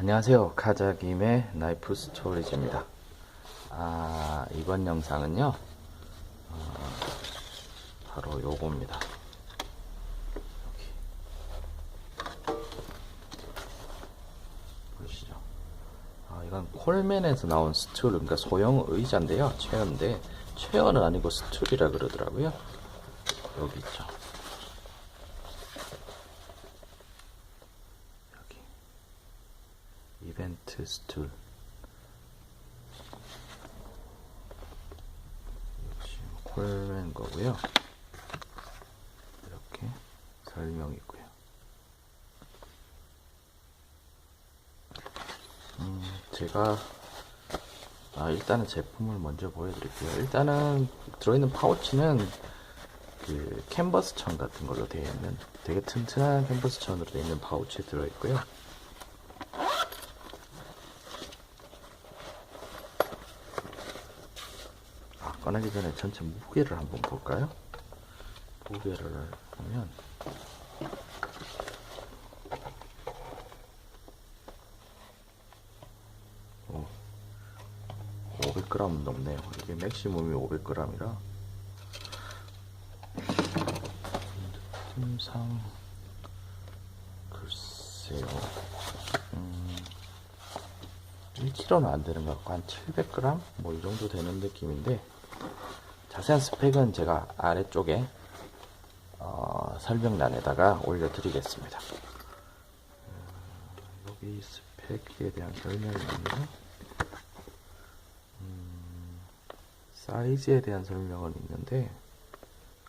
안녕하세요. 카자김의 나이프 스토리지입니다. 아, 이번 영상은요, 어, 바로 요겁니다. 여기. 보이시죠? 아, 이건 콜맨에서 나온 스툴, 그러니까 소형 의자인데요. 체어인데, 체어는 아니고 스툴이라 그러더라고요. 여기 있죠. 여기. 이벤트 스툴 콜맨 거고요. 이렇게 설명이 있고요. 음, 제가 아, 일단은 제품을 먼저 보여드릴게요. 일단은 들어있는 파우치는 그 캔버스 천 같은 걸로 되어 있는 되게 튼튼한 캔버스 천으로 되어 있는 파우치에 들어있고요 꺼내기 전에 전체 무게를 한번 볼까요? 무게를 보면 오, 500g 넘네요. 이게 맥시멈이 500g이라 느낌상 글쎄요. 음, 1kg는 안 되는 것 같고 한 700g 뭐 이 정도 되는 느낌인데 자세한 스펙은 제가 아래쪽에 어, 설명란에다가 올려드리겠습니다. 음, 여기 스펙에 대한 있네요. 음, 사이즈에 대한 설명은 있는데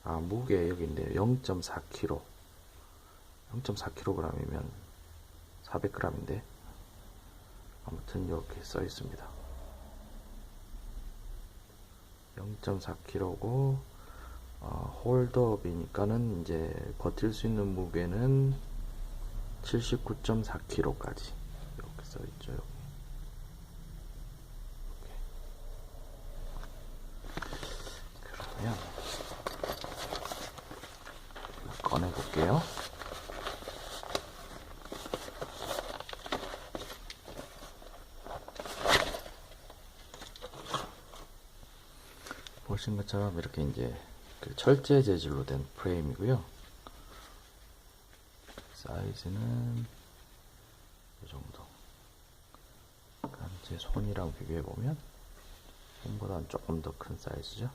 아 무게 여기 있네요. 0.4kg 0.4kg이면 400g인데 아무튼 이렇게 써 있습니다. 0.4kg고 어, 홀더업이니까는 이제 버틸 수 있는 무게는 79.4kg까지 이렇게 써 있죠. 여기. 그러면 꺼내 볼게요. 보신 것처럼 이렇게 이제 그 철제 재질로 된 프레임이고요. 사이즈는 이 정도. 제 손이랑 비교해 보면 손보다는 조금 더 큰 사이즈죠.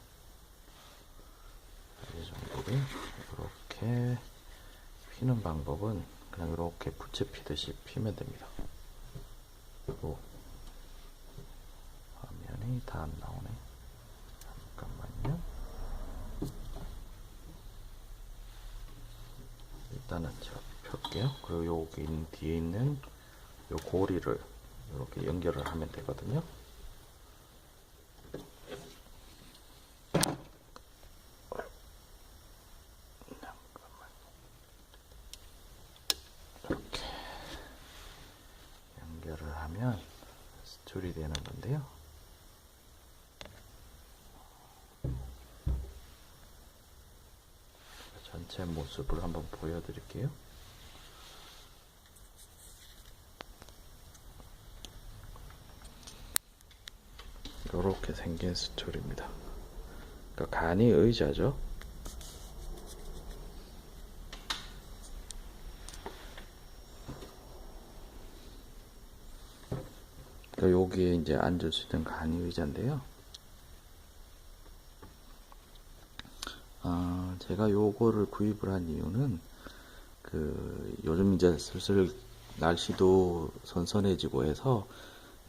이 정도고 이렇게 피는 방법은 그냥 이렇게 부채 피듯이 피면 됩니다. 그리고 화면이 다 안 나오네. 잠깐만요. 일단은 제가 펼게요. 그리고 여기 뒤에 있는 요 고리를 이렇게 연결을 하면 되거든요. 이렇게 연결을 하면 스툴이 되는 건데요. 전체 모습을 한번 보여드릴게요. 이렇게 생긴 스툴입니다. 그러니까 간이 의자죠. 그러니까 여기에 이제 앉을 수 있는 간이 의자인데요. 아, 제가 요거를 구입을 한 이유는 그 요즘 이제 슬슬 날씨도 선선해지고 해서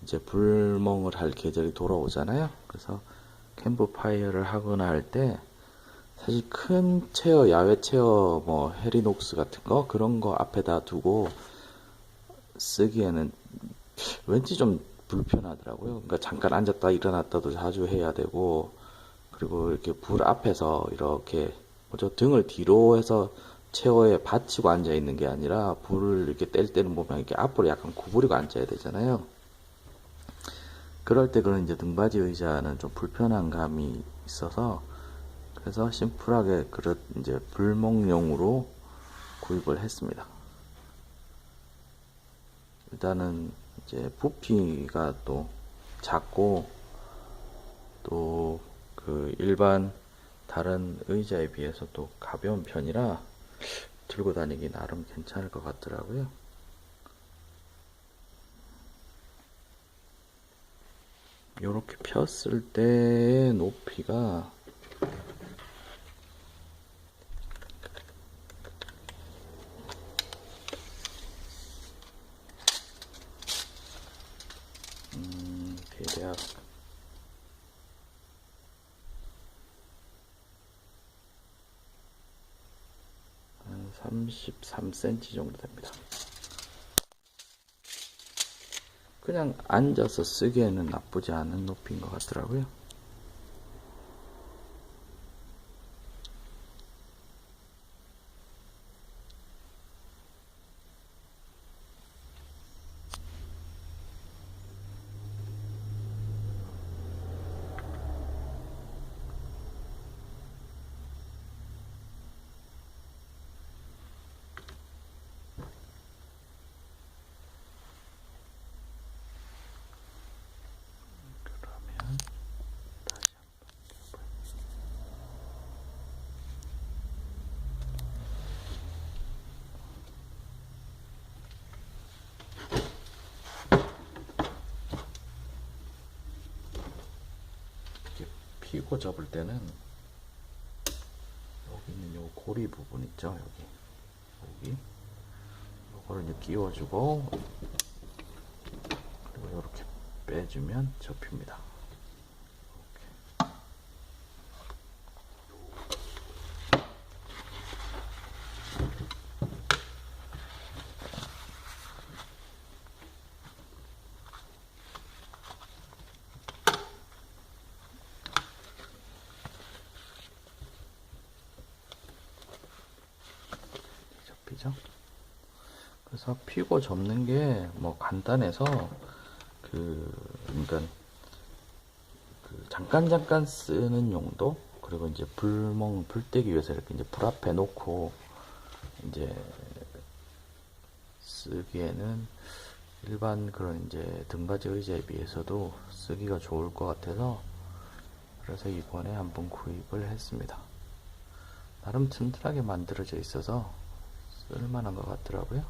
이제 불멍을 할 계절이 돌아오잖아요. 그래서 캠프파이어를 하거나 할 때 사실 큰 체어, 야외 체어, 뭐 헤리녹스 같은 거 그런 거 앞에다 두고 쓰기에는 왠지 좀 불편하더라고요. 그러니까 잠깐 앉았다 일어났다도 자주 해야 되고 그리고 이렇게 불 앞에서 이렇게 뭐죠 등을 뒤로 해서 체어에 받치고 앉아 있는 게 아니라 불을 이렇게 뗄 때는 보면 이렇게 앞으로 약간 구부리고 앉아야 되잖아요. 그럴 때 그런 이제 등받이 의자는 좀 불편한 감이 있어서 그래서 심플하게 그릇 이제 불멍용으로 구입을 했습니다. 일단은 이제 부피가 또 작고 또 그 일반 다른 의자에 비해서 또 가벼운 편이라 들고 다니기 나름 괜찮을 것 같더라고요. 이렇게 폈을 때의 높이가 음, 대략 한 33cm 정도 됩니다. 그냥 앉아서 쓰기에는 나쁘지 않은 높이인 것 같더라고요. 피고 접을 때는 여기 있는 요 고리 부분 있죠? 여기. 여기. 요거를 이제 끼워주고 그리고 이렇게 빼주면 접힙니다. 접히죠? 그래서 피고 접는 게 뭐 간단해서 그 그러니까 그 잠깐 잠깐 쓰는 용도 그리고 이제 불멍 불 떼기 위해서 이렇게 이제 불 앞에 놓고 이제 쓰기에는 일반 그런 이제 등받이 의자에 비해서도 쓰기가 좋을 것 같아서 그래서 이번에 한번 구입을 했습니다. 나름 튼튼하게 만들어져 있어서 쓸만한 것 같더라고요.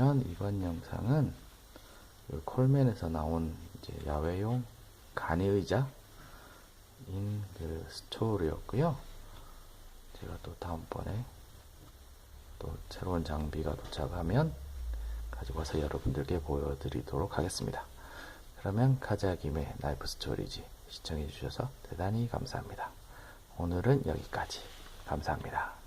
그러면 이번 영상은 그 콜맨에서 나온 이제 야외용 간이 의자인 그 스토어였고요. 제가 또 다음번에 또 새로운 장비가 도착하면 가지고 와서 여러분들께 보여드리도록 하겠습니다. 그러면 카자김의 나이프 스토리지 시청해 주셔서 대단히 감사합니다. 오늘은 여기까지. 감사합니다.